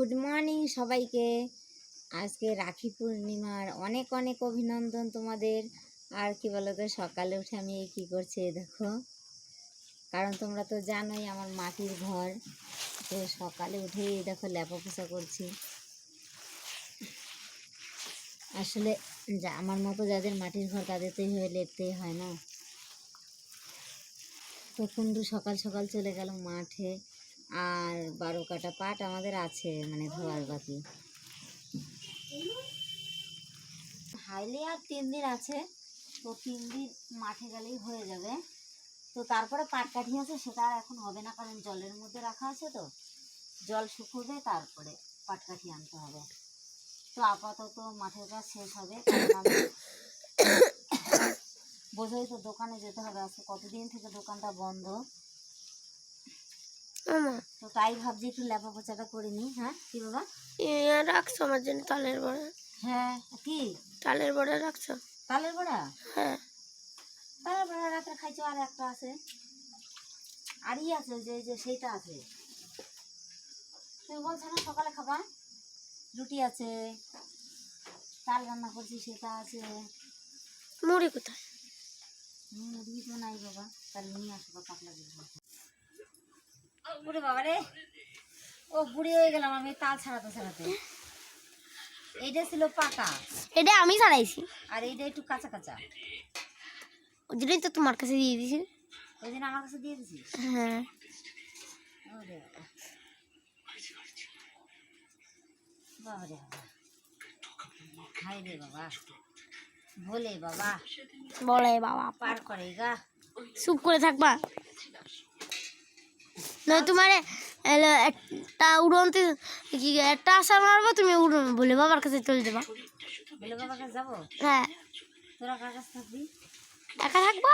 Good morning সবাইকে। আজকে রাখি পূর্ণিমার অনেক অনেক অভিনন্দন তোমাদের। আর কি বলো তো সকালে উঠে আমি এই কী করছি দেখো। কারণ তোমরা তো জানোই আমার মাটির ঘর। তো সকালে উঠে এই দেখো লেপা পোছা করছি। আসলে যা, আমার মতো যাদের মাটির ঘর তাদের তো এইভাবে লেপতেই হয় না? তো কুন্ডু সকাল সকাল চলে গেল মাঠে। আর বারো কাটা পাট আমাদের আছে মানে ধোয়ার বাকি। হাইলে আর তিন দিন আছে তো তিন দিন মাঠে গেলেই হয়ে যাবে। তো তারপরে পাট কাঠি আছে সেটা আর এখন হবে না কারণ জলের মধ্যে রাখা আছে তো। জল শুকোবে তারপরে পাট কাঠি আনতে হবে। তো আপাতত মাঠের কাজ শেষ হবে কারণ আমি তো দোকানে যেতে হবে আজকে কতদিন থেকে দোকানটা বন্ধ? তো তাই ভাবছি একটু লেপা পোচাটা করে নি হ্যাঁ? কি বাবা? রাখছো আমার জন্য তালের বড়া। হ্যাঁ কি? তালের বড়া রাখছো? তালের বড়া? হ্যাঁ। তালের বড়া রাত্রে খাইছো আর একটা আছে? আরই আছে যে যে সেইটা আছে। তুমি বলছো না সকালে খাবা? রুটি আছে চাল রান্না করছি সেটা আছে। মুড়ি কোথায়? মুড়ি তো নাই বাবা তাহলে নিয়ে আসব পাতলা ওরে বাবা রে ও বুড়ি হয়ে গেলাম আমি তাল ছাড়াতে ছাড়াতে। এইটা ছিল পাকা এটা আমি ছাড়াইছি। আর এইটা একটু কাঁচা কাঁচা। ওই জন্যই তো তোমার কাছে দিয়ে দিছি। ওই দিন আমার কাছে দিয়ে দিছিস? হ্যাঁ। ওরে বাবা। বাবা। রে বাবা হাই রে বাবা। ভোলে বাবা। বলে বাবা। পার করে গা চুপ করে থাকবা। তোমার একটা উড়ন্তে কি একটা আশা মারবো তুমি উড়ন বলে বাবার কাছে চলে যাবা। বলে বাবার কাছে যাব? হ্যাঁ। তোরা কার কাছে থাকবি? একা থাকব?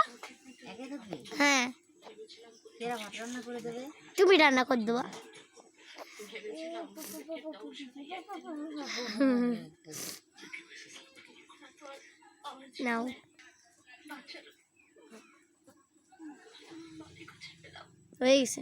হ্যাঁ। কেরা ভাত রান্না করে দেবে? তুমি রান্না করে দেবা। নাও। হয়ে গেছে।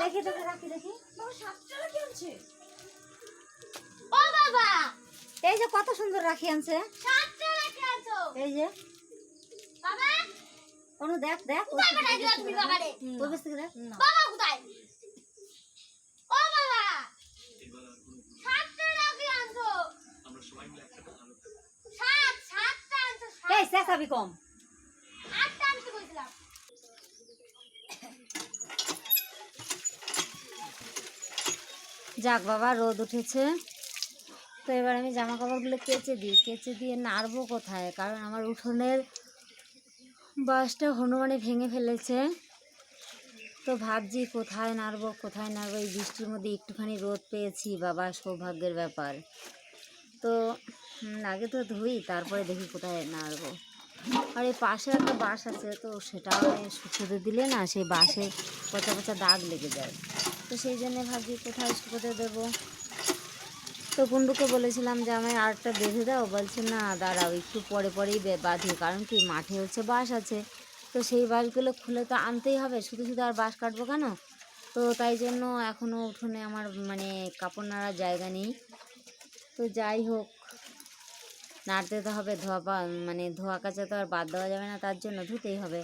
দেখি দেখি রাখি দেখি। ও বাবা! এই যে কত সুন্দর রাখি আনছে। এই যে। বাবা! অনু দেখ দেখ ওর থেকে দেখ, বাবা কোথায়? ও বাবা! সাতটা রাখি আনছো। সাত সাতটা আনছো এই চেঁচাবি কম। আটটা আনতে বলছিলাম। যাক বাবা, রোদ উঠেছে। তো এবার আমি জামা কাপড়গুলো কেচে দিই। কেচে দিয়ে নাড়বো কোথায়? কারণ আমার উঠোনের বাসটা হনুমানে ভেঙে ফেলেছে। তো ভাবছি কোথায় নাড়বো কোথায় নাড়বো? এই বৃষ্টির মধ্যে একটুখানি রোদ পেয়েছি বাবা, সৌভাগ্যের ব্যাপার। তো আগে তো ধুই, তারপরে দেখি কোথায় নাড়বো। আর এই পাশে একটা বাস আছে, তো সেটা শুকোতে দিলে না, সেই বাসে পচা পচা দাগ লেগে যায়। তো সেই জন্য ভাবছি কোথায় শুকোতে দেবো। তো কুন্ডুকে বলেছিলাম যে আমায় আরটা বেঁধে দাও, বলছে না, দাঁড়াও, একটু পরে পরেই বাঁধি, কারণ কি, মাঠে হচ্ছে বাঁশ আছে। তো সেই বাঁশগুলো খুলে তো আনতেই হবে, শুধু শুধু আর বাঁশ কাটবো কেন? তো তাই জন্য এখনও উঠোনে আমার মানে কাপড় নাড়ার জায়গা নেই। তো যাই হোক, নাড়তে তো হবে, ধোয়া মানে ধোয়া কাচা তো আর বাদ দেওয়া যাবে না, তার জন্য ধুতেই হবে।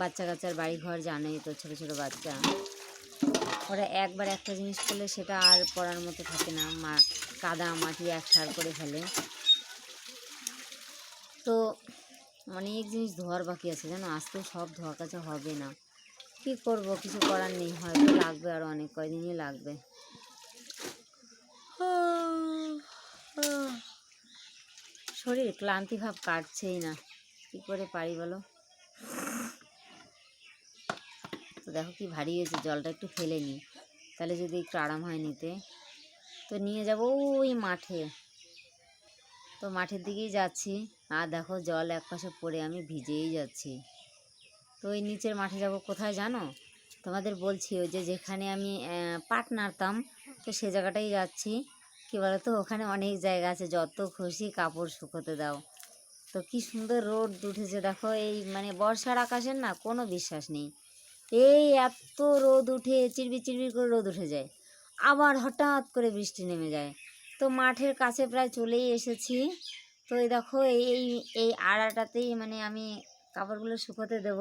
বাচ্চা কাচ্চার বাড়ি ঘর জানোই তো, ছোটো ছোটো বাচ্চা। ওরা একবার একটা জিনিস করলে সেটা আর পড়ার মতো থাকে না, মা কাদা মাটি একসার করে ফেলে। তো অনেক জিনিস ধোয়ার বাকি আছে, জানো? আজকেও সব ধোয়া কাচা হবে না। কি করব? কিছু করার নেই, হয়তো লাগবে আর অনেক, কয়দিনই লাগবে। শরীর ক্লান্তি ভাব কাটছেই না। কি করে পারি বলো? তো দেখো কি ভারী হয়েছে, জলটা একটু ফেলে নিই। তাহলে যদি একটু আরাম হয় নিতে। তো নিয়ে যাব ওই মাঠে। তো মাঠের দিকেই যাচ্ছি। আর দেখো জল একপাশে পড়ে, আমি ভিজেই যাচ্ছি। তো ওই নিচের মাঠে যাব কোথায় জানো? তোমাদের বলছি, ওই যে যেখানে আমি পাট নাড়তাম, তো সে জায়গাটাই যাচ্ছি। কী বলো তো ওখানে অনেক জায়গা আছে, যত খুশি কাপড় শুকোতে দাও। তো কি সুন্দর রোদ উঠেছে, দেখো এই মানে বর্ষার আকাশের না কোনো বিশ্বাস নেই। এই এত রোদ উঠে চিরবি চিরবির করে রোদ উঠে যায়। আবার হঠাৎ করে বৃষ্টি নেমে যায়। তো মাঠের কাছে প্রায় চলেই এসেছি। তো এই দেখো, এই এই আড়াটাতেই মানে আমি কাপড়গুলো শুকোতে দেব।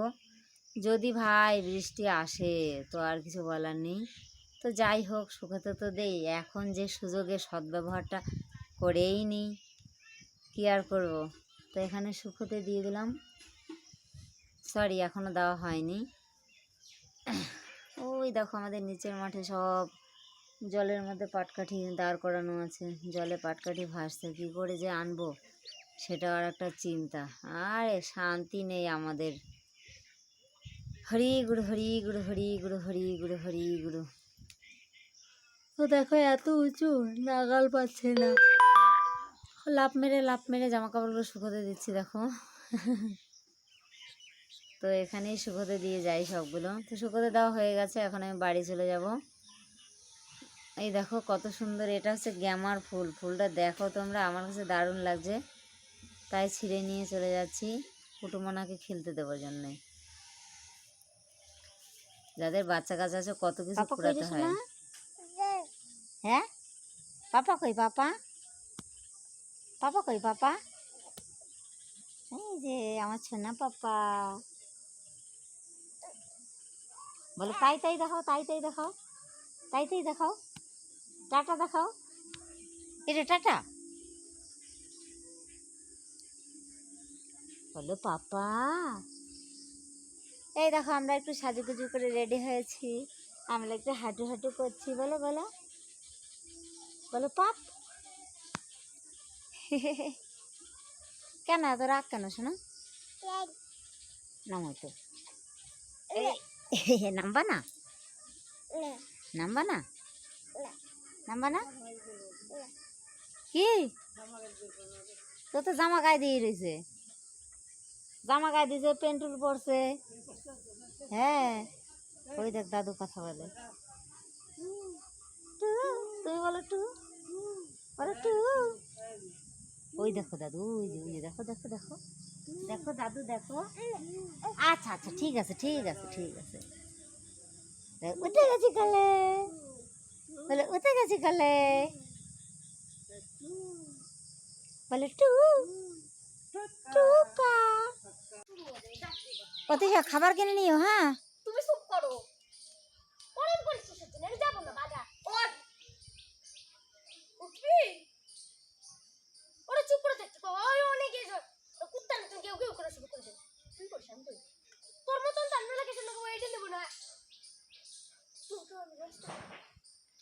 যদি ভাই বৃষ্টি আসে, তো আর কিছু বলার নেই। তো যাই হোক, শুকোতে তো দেই। এখন যে সুযোগে সদ্ব্যবহারটা করেই নিই। কী আর করব? তো এখানে শুকোতে দিয়ে দিলাম। সরি এখনও দেওয়া হয়নি। ওই দেখো আমাদের নিচের মাঠে সব জলের মধ্যে পাটকাঠি দাঁড় করানো আছে। জলে পাটকাঠি ভাসছে, কী করে যে আনব? সেটা আর একটা চিন্তা। আরে শান্তি নেই আমাদের। হরি গুরু হরি গুরু হরি গুরু হরি গুরু হরি গুরু তো দেখো এত উঁচু, নাগাল পাচ্ছে না। লাভ মেরে লাভ মেরে জামা কাপড়গুলো শুকোতে দিচ্ছি, দেখো। তো এখানেই শুকোতে দিয়ে যাই সবগুলো। তো শুকোতে দেওয়া হয়ে গেছে এখন আমি বাড়ি চলে যাব। এই দেখো কত সুন্দর এটা হচ্ছে গ্যামার ফুল। ফুলটা দেখো তোমরা আমার কাছে দারুণ লাগছে। তাই ছিঁড়ে নিয়ে চলে যাচ্ছি কুটুমনাকে খেলতে দেওয়ার জন্যে। যাদের বাচ্চা কাচ্চা আছে কত কিছু কুড়াতে হয়। হ্যাঁ? পাপা কই পাপা? পাপা কই পাপা? এই যে আমার ছোনা পাপা। বলো তাই তাই দেখাও তাই তাই দেখাও তাই তাই দেখাও টাটা দেখাও। এটা টাটা। বলো পাপা। এই দেখো আমরা একটু সাজুগুজু করে রেডি হয়েছি। আমরা একটু হাঁটু হাঁটু করছি। বলো বলো। বলো পাপ? কেন এত রাগ কেন শোনো? নামো তো। এই নামবা না নামবা না নামবা না কি তো তো জামা গায়ে দিয়ে রয়েছে জামা গায়ে দিয়েছে পেন্টুল পরছে হ্যাঁ ওই দেখ দাদু কথা বলে টু তুমি বলো টু বলো টু ওই দেখো দাদু ওই যে ওই দেখো দেখো দেখো দেখো দাদু, দেখো। আচ্ছা আচ্ছা ঠিক আছে ঠিক আছে ঠিক আছে। উঠে গেছি কালে। বলে, উঠে গেছি কালে। বলে, টু টুকা অতিশা খাবার কিনে নিও হ্যাঁ? তুমি চুপ করো। অনেক এসো কুত্তার মতন কেউ কেউ করে শুরু করে দেবে তুই করিস আমি করি তোর মতন তান্ডু লাগে সেটা ওইটা নেব না চুপ তো আমি ব্যস্ত।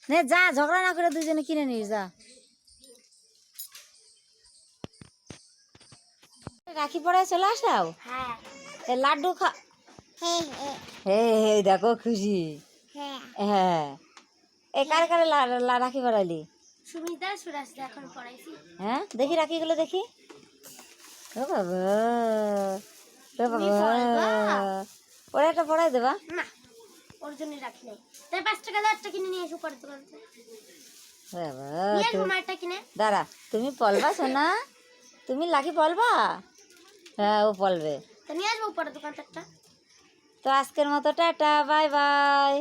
নে যা ঝগড়া না করে দুজনে কিনে নিস যা। রাখি পড়ায় চলে আসলাও হ্যাঁ। লাড্ডু খা হ্যাঁ হ্যাঁ। হে হে দেখো খুশি। হ্যাঁ। হ্যাঁ। এ কারে কারে রাখি পড়াইলি সুমিতা সুরাজ এখন পড়াইছি। হ্যাঁ? দেখি রাখিগুলো দেখি। ও বাবা। ও বাবা। ওরা একটা পড়াই দেবা? না। ওর জন্য রাখি নাই। তাই পাঁচ টাকা কিনে নিয়ে এসো পরে দোকান থেকে। কিনে। দাঁড়া তুমি পলবা সোনা? তুমি লাকি পলবা হ্যাঁ ও পলবে তা নিয়ে আসব পরে দোকান থেকে তো আজকের মতো টাটা বাই বাই।